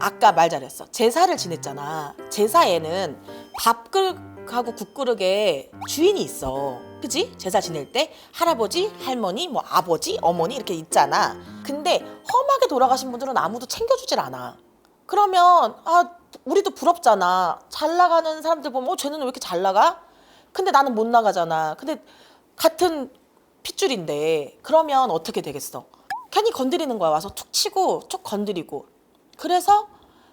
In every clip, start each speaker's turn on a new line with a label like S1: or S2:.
S1: 아까 말 잘했어. 제사를 지냈잖아. 제사에는 밥그릇하고 국그릇에 주인이 있어. 그지? 제사 지낼 때 할아버지, 할머니, 뭐 아버지, 어머니 이렇게 있잖아. 근데 험하게 돌아가신 분들은 아무도 챙겨주질 않아. 그러면 아 우리도 부럽잖아. 잘 나가는 사람들 보면 어 쟤는 왜 이렇게 잘 나가? 근데 나는 못 나가잖아. 근데 같은 핏줄인데 그러면 어떻게 되겠어? 괜히 건드리는 거야. 와서 툭 치고 툭 건드리고. 그래서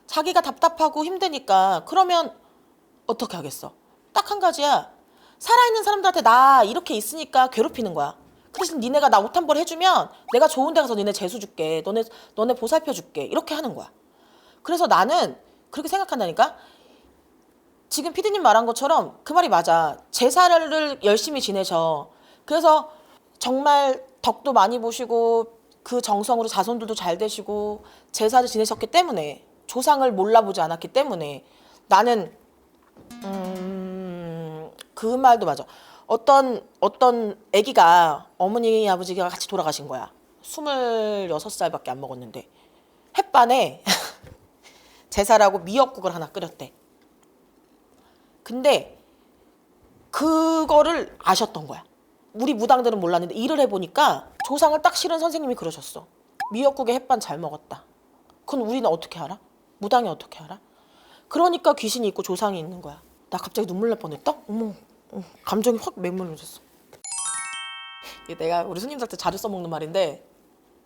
S1: 자기가 답답하고 힘드니까 그러면 어떻게 하겠어? 딱 한 가지야. 살아있는 사람들한테 나 이렇게 있으니까 괴롭히는 거야. 그 대신 니네가 나 옷 한 벌 해주면 내가 좋은 데 가서 니네 재수 줄게. 너네 너네 보살펴 줄게. 이렇게 하는 거야. 그래서 나는 그렇게 생각한다니까. 지금 피디님 말한 것처럼 그 말이 맞아. 제사를 열심히 지내셔. 그래서 정말 덕도 많이 보시고 그 정성으로 자손들도 잘 되시고 제사를 지내셨기 때문에 조상을 몰라보지 않았기 때문에 나는 음, 그 말도 맞아. 어떤 어떤 아기가 어머니 아버지가 같이 돌아가신 거야. 26살밖에 안 먹었는데 햇반에 제사라고 미역국을 하나 끓였대. 근데 그거를 아셨던 거야. 우리 무당들은 몰랐는데 일을 해보니까 조상을 딱 실은 선생님이 그러셨어. 미역국에 햇반 잘 먹었다. 그건 우리는 어떻게 알아? 무당이 어떻게 알아? 그러니까 귀신이 있고 조상이 있는 거야. 나 갑자기 눈물 날 뻔했다? 어머, 어, 감정이 확 맹물해졌어. 이게 내가 우리 손님들한테 자주 써먹는 말인데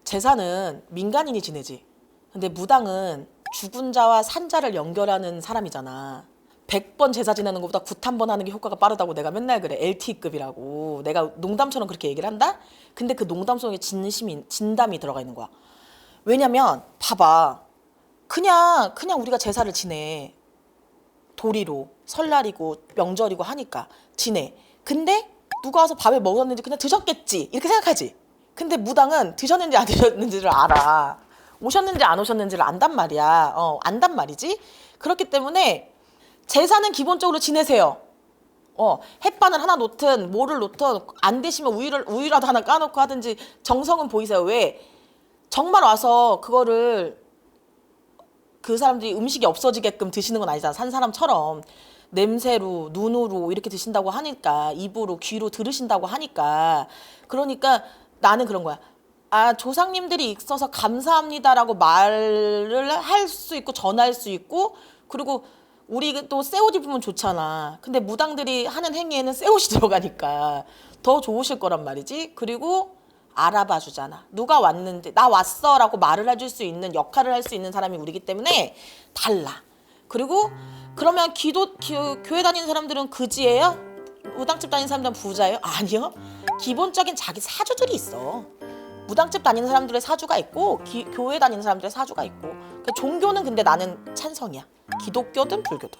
S1: 제사는 민간인이 지내지. 근데 무당은 죽은 자와 산 자를 연결하는 사람이잖아. 100번 제사 지내는 것보다 굿 한 번 하는 게 효과가 빠르다고 내가 맨날 그래. LTE급이라고. 내가 농담처럼 그렇게 얘기를 한다? 근데 그 농담 속에 진심이, 진담이 들어가 있는 거야. 왜냐면, 봐봐. 그냥, 그냥 우리가 제사를 지내. 도리로. 설날이고, 명절이고 하니까. 지내. 근데 누가 와서 밥을 먹었는지 그냥 드셨겠지. 이렇게 생각하지. 근데 무당은 드셨는지 안 드셨는지를 알아. 오셨는지 안 오셨는지를 안단 말이야. 어, 안단 말이지. 그렇기 때문에 제사는 기본적으로 지내세요. 어, 햇반을 하나 놓든 뭐를 놓든 안 되시면 우유를 우유라도 하나 까놓고 하든지 정성은 보이세요. 왜? 정말 와서 그거를 그 사람들이 음식이 없어지게끔 드시는 건 아니잖아. 산 사람처럼 냄새로 눈으로 이렇게 드신다고 하니까 입으로 귀로 들으신다고 하니까 그러니까 나는 그런 거야. 아 조상님들이 있어서 감사합니다라고 말을 할 수 있고 전할 수 있고 그리고 우리 또 새 옷 입으면 좋잖아. 근데 무당들이 하는 행위에는 새 옷이 들어가니까 더 좋으실 거란 말이지. 그리고 알아봐 주잖아. 누가 왔는지 나 왔어라고 말을 해줄 수 있는 역할을 할 수 있는 사람이 우리기 때문에 달라. 그리고 그러면 기도 기, 교회 다니는 사람들은 그지예요? 무당집 다니는 사람들은 부자예요? 아니요. 기본적인 자기 사주들이 있어. 무당집 다니는 사람들의 사주가 있고 기- 교회 다니는 사람들의 사주가 있고 그 종교는 근데 나는 찬성이야. 기독교든 불교든.